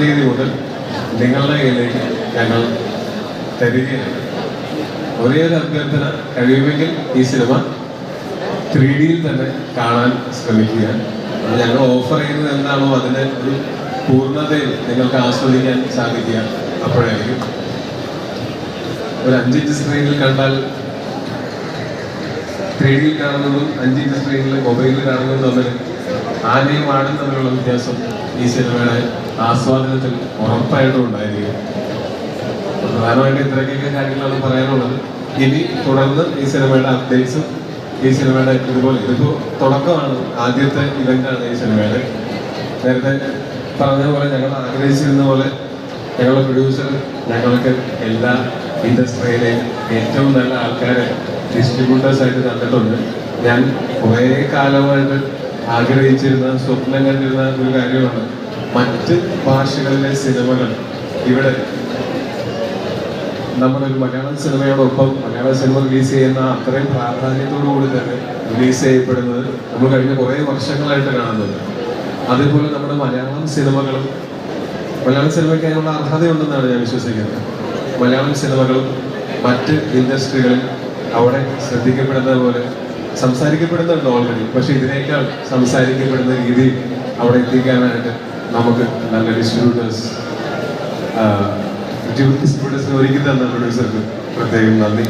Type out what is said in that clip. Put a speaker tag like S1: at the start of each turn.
S1: തീയതി മുതൽ നിങ്ങളുടെ കയ്യിലേക്ക് ഞങ്ങൾ തരികയാണ്. ഒരേ ഒരു അഭ്യർത്ഥന കഴിയുമെങ്കിൽ ഈ സിനിമ ത്രീ ഡിയിൽ തന്നെ കാണാൻ ശ്രമിക്കുക ഞങ്ങൾ ഓഫർ ചെയ്യുന്നത് എന്താണോ അതിന് ഒരു പൂർണതയിൽ നിങ്ങൾക്ക് ആസ്വദിക്കാൻ സാധിക്കുക അപ്പോഴായിരിക്കും. ഒരു അഞ്ചിഞ്ച് സ്ക്രീനിൽ കണ്ടാൽ ത്രീ ഡിയിൽ കാണുന്നതും അഞ്ചിഞ്ച് സ്ക്രീനിൽ മൊബൈലിൽ കാണുന്നതും തമ്മിൽ ആനയും ആടും തമ്മിലുള്ള വ്യത്യാസം ഈ സിനിമയുടെ ആസ്വാദനത്തിൽ ഉറപ്പായിട്ടും ഉണ്ടായിരിക്കും. പ്രധാനമായിട്ട് ഇത്രയൊക്കെ കാര്യങ്ങളാണ് പറയാനുള്ളത്. ഇനി തുടർന്ന് ഈ സിനിമയുടെ അപ്ഡേറ്റ്സും ഈ സിനിമയുടെ ഇതുപോലെ ഇതിപ്പോ തുടക്കമാണ്. ആദ്യത്തെ ഇവന്റാണ് ഈ സിനിമയുടെ. നേരത്തെ പറഞ്ഞതുപോലെ ഞങ്ങൾ ആഗ്രഹിച്ചിരുന്ന പോലെ ഞങ്ങളുടെ പ്രൊഡ്യൂസർ ഞങ്ങൾക്ക് എല്ലാ ഇൻഡസ്ട്രിയിലെയും ഏറ്റവും നല്ല ആൾക്കാരെ ഡിസ്ട്രിബ്യൂട്ടേഴ്സ് ആയിട്ട് കണ്ടിട്ടുണ്ട്. ഞാൻ കുറേ കാലമായിട്ട് ആഗ്രഹിച്ചിരുന്ന സ്വപ്നം കണ്ടിരുന്ന ഒരു കാര്യമാണ് മറ്റ് ഭാഷകളിലെ സിനിമകൾ. ഇവിടെ നമ്മളൊരു മലയാള സിനിമയോടൊപ്പം മലയാള സിനിമ റിലീസ് ചെയ്യുന്ന അത്രയും പ്രാധാന്യത്തോടു കൂടി തന്നെ റിലീസ് ചെയ്യപ്പെടുന്നത് നമ്മൾ കഴിഞ്ഞ കുറേ വർഷങ്ങളായിട്ട് കാണുന്നത്. അതേപോലെ നമ്മുടെ മലയാളം സിനിമകളും മലയാള സിനിമയ്ക്ക് അതിനുള്ള അർഹതയുണ്ടെന്നാണ് ഞാൻ വിശ്വസിക്കുന്നത്. മലയാളം സിനിമകളും മറ്റ് ഇൻഡസ്ട്രികളിൽ അവിടെ ശ്രദ്ധിക്കപ്പെടുന്നത് പോലെ സംസാരിക്കപ്പെടുന്നുണ്ട് ഓൾറെഡി പക്ഷെ ഇതിനേക്കാൾ സംസാരിക്കപ്പെടുന്ന രീതി അവിടെ എത്തിക്കാനായിട്ട് നമുക്ക് നല്ല ഡിസ്ട്രിബ്യൂട്ടേഴ്സ് ഡിസ്ട്രിബ്യൂട്ടേഴ്സിന് ഒരുക്കി തന്ന പ്രൊഡ്യൂസർക്ക് പ്രത്യേകം നന്ദി.